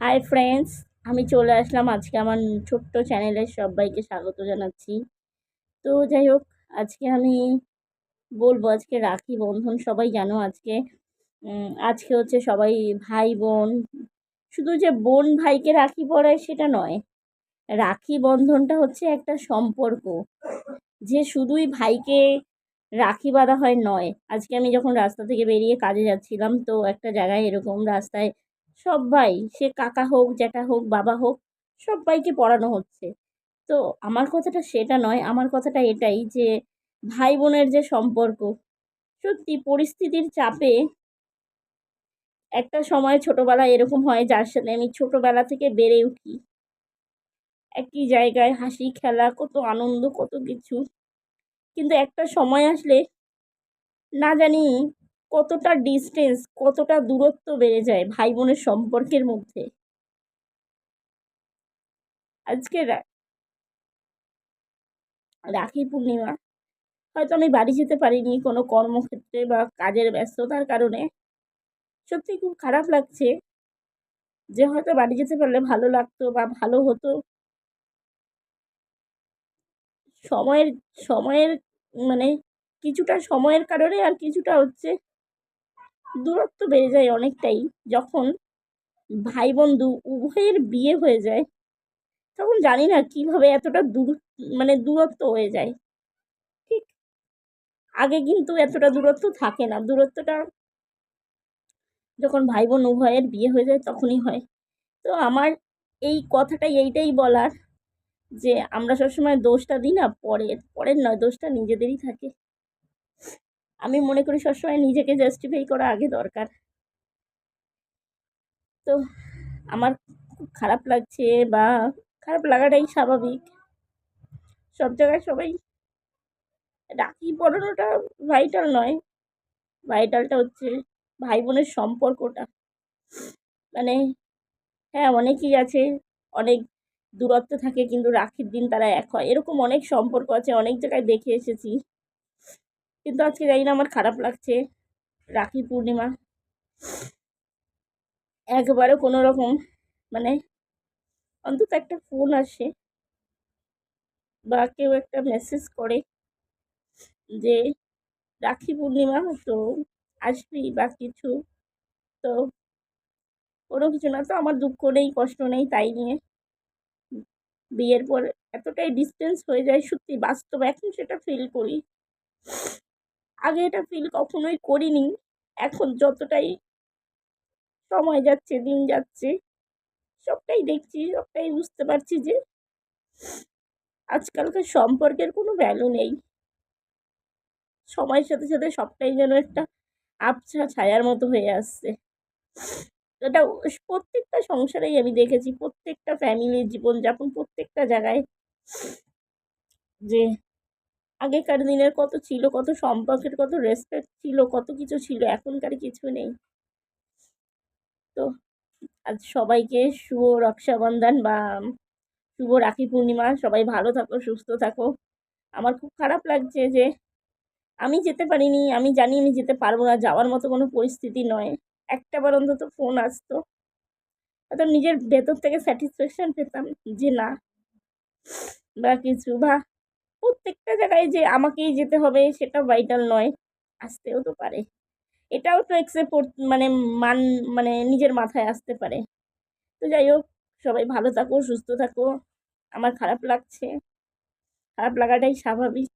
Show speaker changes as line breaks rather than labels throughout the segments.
Hi friends আমি চলে আসলাম আজকে আমার ছোট্ট চ্যানেলে সবাইকে স্বাগত জানাচ্ছি। তো যাই হোক, আজকে আমি বলব, আজকে রাখি বন্ধন, সবাই জানো আজকে। আজকে হচ্ছে সবাই ভাই, বোন। শুধু যে বোন ভাইকে রাখি পরায় সেটা নয়, রাখি বন্ধনটা হচ্ছে একটা সম্পর্ক। যে শুধুই ভাইকে রাখি বাঁধা হয় নয়। আজকে আমি যখন রাস্তা থেকে বেরিয়ে কাজে যাচ্ছিলাম, তো একটা জায়গায় এরকম রাস্তায় সবাই সে কাকা হোক, জ্যাঠা হোক, বাবা হোক সবাইকে পড়ানো হচ্ছে। তো আমার কথাটা সেটা নয়, আমার কথাটা এটাই যে ভাই বোনের যে সম্পর্ক, সত্যি পরিস্থিতির চাপে একটা সময় ছোটোবেলায় এরকম হয় যার সাথে আমি ছোটোবেলা থেকে বেড়ে উঠি। একই জায়গায় হাসি, খেলা, কত আনন্দ, কত কিছু। কিন্তু একটা সময় আসলে না জানি কতটা ডিস্টেন্স কতটা দূরত্ব বেড়ে যায় ভাই বোনের সম্পর্কের মধ্যে? আজকে রাখি পূর্ণিমা। হয়তো আমি বাড়ি যেতে পারিনি কোনো কর্মক্ষেত্রে বা কাজের ব্যস্ততার কারণে। সত্যি খুব খারাপ লাগছে যে হয়তো বাড়ি যেতে পারলে ভালো লাগতো বা ভালো হতো। সময়ের সময়ের মানে কিছুটা সময়ের কারণে আর কিছুটা হচ্ছে দূরত্ব বেড়ে যায় অনেকটাই। যখন ভাই বন্ধু উভয়ের বিয়ে হয়ে যায়, তখন জানি না কীভাবে এতটা দূর মানে দূরত্ব হয়ে যায়। ঠিক আগে কিন্তু এতটা দূরত্ব থাকে না। দূরত্বটা যখন ভাই বোন উভয়ের বিয়ে হয়ে যায় তখনই হয়। তো আমার এই কথাটাই, এইটাই বলার যে আমরা সবসময় দোষটা দিই না, পরের পরের নয়, দোষটা নিজেদেরই থাকে। আমি মনে করি সবসময় নিজেকে জাস্টিফাই করা আগে দরকার। তো আমার খুব খারাপ লাগছে বা খারাপ লাগাটাই স্বাভাবিক। সব জায়গায় সবাই রাখি পড়ানোটা ভাইটাল নয়। ভাইটালটা হচ্ছে ভাই বোনের সম্পর্কটা। মানে হ্যাঁ অনেকেই আছে, অনেক দূরত্ব থাকে কিন্তু রাখির দিন তারা এক হয়। এরকম অনেক সম্পর্ক আছে, অনেক জায়গায় দেখে এসেছি। কিন্তু আজকে জানি না, আমার খারাপ লাগছে। রাখি পূর্ণিমা। একবারও কোনো রকম মানে অন্তত একটা ফোন আসে বা কেউ একটা মেসেজ করে যে, রাখি পূর্ণিমা, তো আসবি বা কিছু? তো কোনো কিছু না, তো আমার দুঃখ নেই, কষ্ট নেই তাই নিয়ে। বিয়ের পর এতটাই ডিস্টেন্স হয়ে যায়, সত্যি বাস্তব, এখন সেটা ফিল করি। আগে এটা ফিল কখনোই করিনি। এখন যতটাই সময় যাচ্ছে, দিন যাচ্ছে, সবটাই দেখছি, সবটাই বুঝতে পারছি যে আজকালকার সম্পর্কের কোনো ভ্যালু নেই। সময়ের সাথে সাথে সবটাই যেন একটা আবছা ছায়ার মতো হয়ে আসছে। এটা প্রত্যেকটা সংসারেই আমি দেখেছি, প্রত্যেকটা ফ্যামিলির জীবনযাপন প্রত্যেকটা জায়গায় যে আগেকার দিনের কত ছিল, কত সম্পর্কের কত রেসপেক্ট ছিল, কত কিছু ছিল, এখনকার কিছু নেই। তো আজ সবাইকে শুভ রক্ষাবন্ধন বা শুভ রাখি পূর্ণিমা, সবাই ভালো থাকো, সুস্থ থাকো। আমার খুব খারাপ লাগছে যে আমি যেতে পারিনি, আমি জানি আমি যেতে পারব না, যাওয়ার মতো কোনো পরিস্থিতি নয়। একটা বার অন্তত ফোন আসতো। হয়তো নিজের ভেতর থেকে স্যাটিসফ্যাকশান পেতাম যে না, বা কিছু বা প্রত্যেকটা জায়গায় যে আমাকেই যেতে হবে সেটা ভাইটাল নয়, আসতেও তো পারে। এটাও তো একসেপ্ট মানে মান মানে নিজের মাথায় আসতে পারে। তো যাই হোক, সবাই ভালো থাকো, সুস্থ থাকো। আমার খারাপ লাগছে। খারাপ লাগাটাই স্বাভাবিক।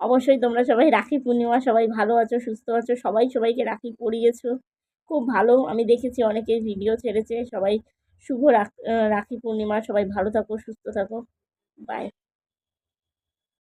অবশ্যই তোমরা সবাই রাখি পূর্ণিমা, সবাই ভালো আছো, সুস্থ আছো, সবাই সবাইকে রাখি পরিয়েছো। খুব ভালো, আমি দেখেছি অনেকে ভিডিও ছেড়েছে, সবাই শুভ রাখ পূর্ণিমা। সবাই ভালো থাকো সুস্থ থাকো। বাই